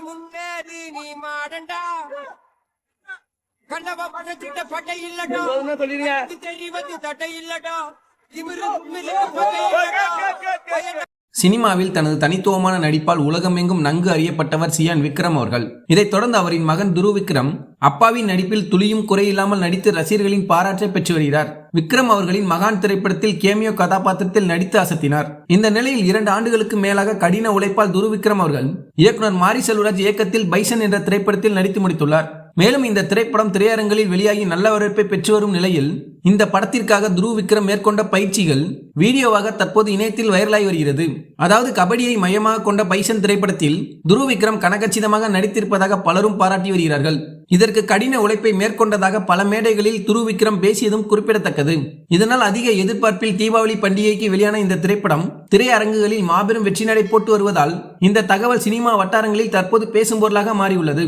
முன்னேறி நீ மாடண்டா. கண்ணவ படைச்சிட்ட பட்டை இல்லடா. தெரிவது தட்டை இல்லடா. இவரு சினிமாவில் தனது தனித்துவமான நடிப்பால் உலகமெங்கும் நன்கு அறியப்பட்டவர் சியான் விக்ரம் அவர்கள். இதைத் தொடர்ந்து அவரின் மகன் துரு விக்ரம் அப்பாவின் நடிப்பில் துளியும் குறையில்லாமல் நடித்து ரசிகர்களின் பாராட்டை பெற்று வருகிறார். விக்ரம் அவர்களின் மகான் திரைப்படத்தில் கேமியோ கதாபாத்திரத்தில் நடித்து அசத்தினார். இந்த நிலையில் இரண்டு ஆண்டுகளுக்கு மேலாக கடின உழைப்பால் துரு விக்ரம் அவர்கள் இயக்குனர் மாரி செல்வராஜ் இயக்கத்தில் பைசன் என்ற திரைப்படத்தில் நடித்து முடித்துள்ளார். மேலும் இந்த திரைப்படம் திரையரங்களில் வெளியாகி நல்ல வரவேற்பை பெற்று வரும் நிலையில் இந்த படத்திற்காக துருவ் விக்ரம் மேற்கொண்ட பயிற்சிகள் வீடியோவாக தற்போது இணையத்தில் வைரலாகி வருகிறது. அதாவது கபடியை மையமாக கொண்ட பைசன் திரைப்படத்தில் துருவ் விக்ரம் கனகச்சிதமாக நடித்திருப்பதாக பலரும் பாராட்டி வருகிறார்கள். இதற்கு கடின உழைப்பை மேற்கொண்டதாக பல மேடைகளில் துரு விக்ரம் பேசியதும் குறிப்பிடத்தக்கது. இதனால் அதிக எதிர்பார்ப்பில் தீபாவளி பண்டிகைக்கு வெளியான இந்த திரைப்படம் திரையரங்குகளில் மாபெரும் வெற்றி நடை போட்டு வருவதால் இந்த தகவல் சினிமா வட்டாரங்களில் தற்போது பேசும் பொருளாக மாறியுள்ளது.